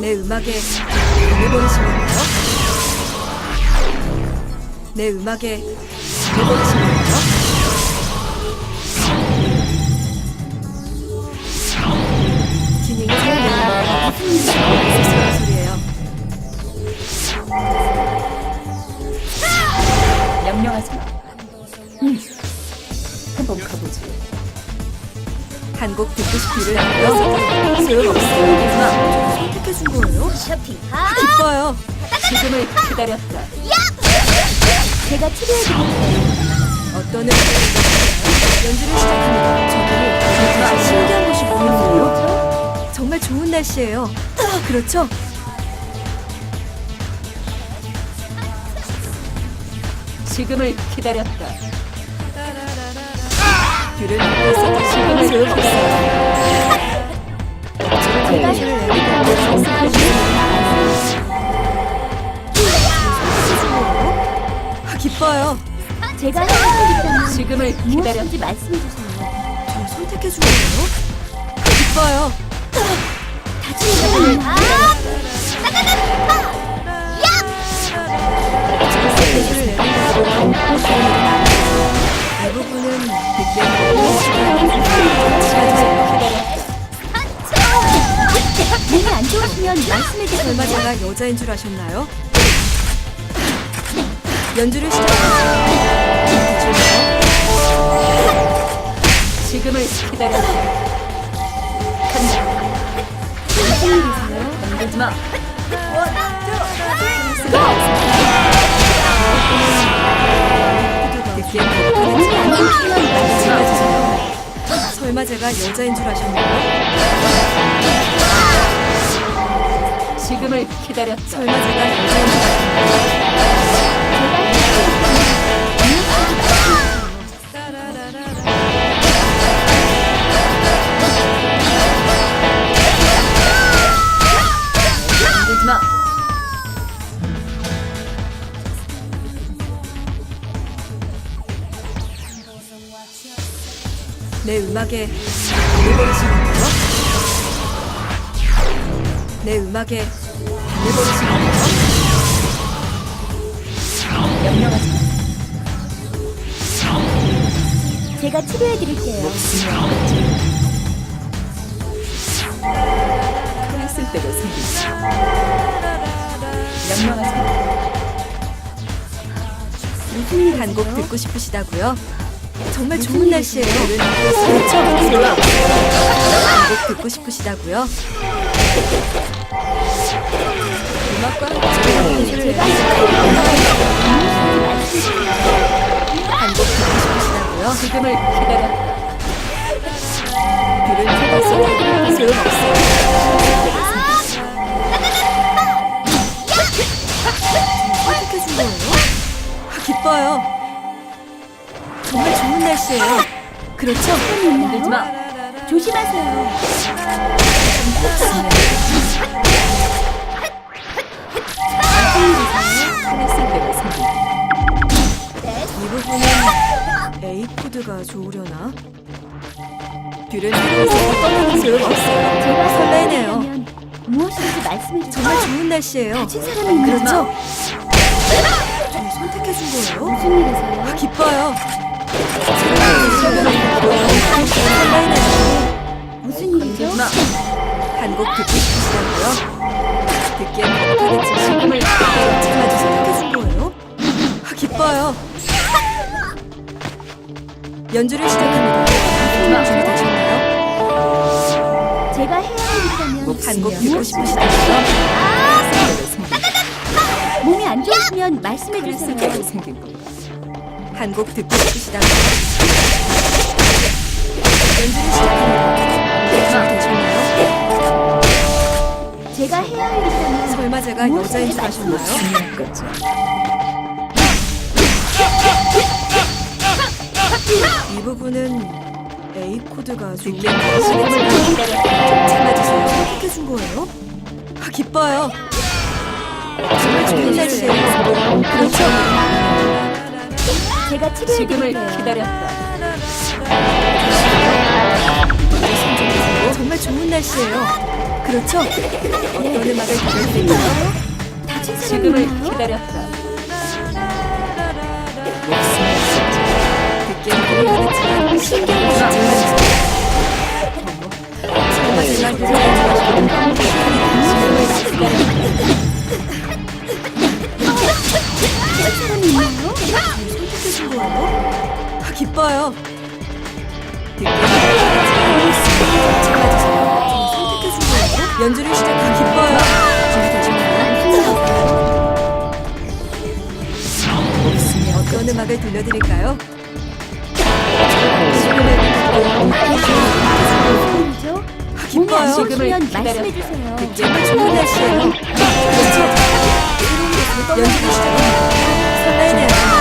내 음악에 반해버리시는데요? 내 음악에 반해버리시는데요? 한곡 듣고 싶기를 안겨서 소용없어요. 선택해준 거예요? 쇼핑 기뻐요. 지금을 기다렸다. 제가 치료해드릴게요 어떤 음악을 연주를 시작합니다. 저기 신기한 곳이 보이는데요? 정말 좋은 날씨예요. 그렇죠? 지금을 기다렸다. 귤을 먹어서 제가 아, 기뻐요. 제가 지금을 기다렸다. 무엇인지 말씀해 주세요 저 선택해준 거예요? 기뻐요. 다치는 이 부분은 말씀해주세요 설마 제가 여자인 줄 아셨나요? 연주를 시작합니다. 지금을 기다렸다. 간다. 무슨 일이세요? 건들지 마. 설마 제가 여자인 줄 아셨나요? 지금을 아셨나요? 건들지 마. 내 음악에 반해버리시 내 음악에 반해버리시는데요? 명령하지 마. 제가 치료해드릴게요 했을 때도 생기지. 명령하지 마. 무슨? 한곡 듣고 싶으시다고요? 정말 좋은 날씨예요. 그렇죠? 듣고 싶으시다고요? 음악과 함께 한곡 듣고 싶으시다고요? 지금을 기다렸다. 귤을 켜서 소용없어요. 선택해준 거예요? 아, 기뻐요. 정말 좋은 날씨예요. 그렇죠? 건들지 마. 조심하세요. 이 부분은 A 코드가 좋으려나? 켜서 떠나는 소용 없어요. 제가 설레네요. 무엇인지 말씀해 주세요 정말 좋은 날씨예요. 다친 사람이 있나요? 그렇죠? 저 선택해준 거예요? 무슨 일이세요? 아, 기뻐요. 무슨 일이죠? 한곡 듣고 싶으시다고요? 듣기엔 못하겠지 지금을 아주 선택해준 거예요? 아, 기뻐요. 연주를 시작합니다. 준비 되셨나요? 제가 해야 하니까면 한곡 듣고 싶으시다고요? 몸이 안 좋으시면 했을 말씀해 주세요 때도 생긴 거. 한 곡 듣고 싶으시다고요? 연주를 시작합니다. 제가 해야 할 일이라면 설마 제가 여자인 줄 아셨나요? 거죠. 이 부분은 A 코드가 좀. 참아주세요. 선택해준 거예요? 아, 기뻐요. 정말 좋은 날씨예요. 그렇죠? 제가 지금을 치료해드릴게요. 기다렸다. 정말 좋은 날씨예요. 그렇죠? 어떤 음악을 들을 수 있나요? 다친 사람 지금을 있나요? 기다렸다. 듣기엔. 정말 다친 사람이 있나요? 선택해준 거예요? 아, 기뻐요. 선택해준 거예요? 연주를 시작한 기뻐요. 준비 되셨나요? 어떤 음악을 들려드릴까요? 아, 기뻐요. 지금을. 말씀해주세요. 정말 좋은 날씨예요. 연주를 시작합니다. 설레네요.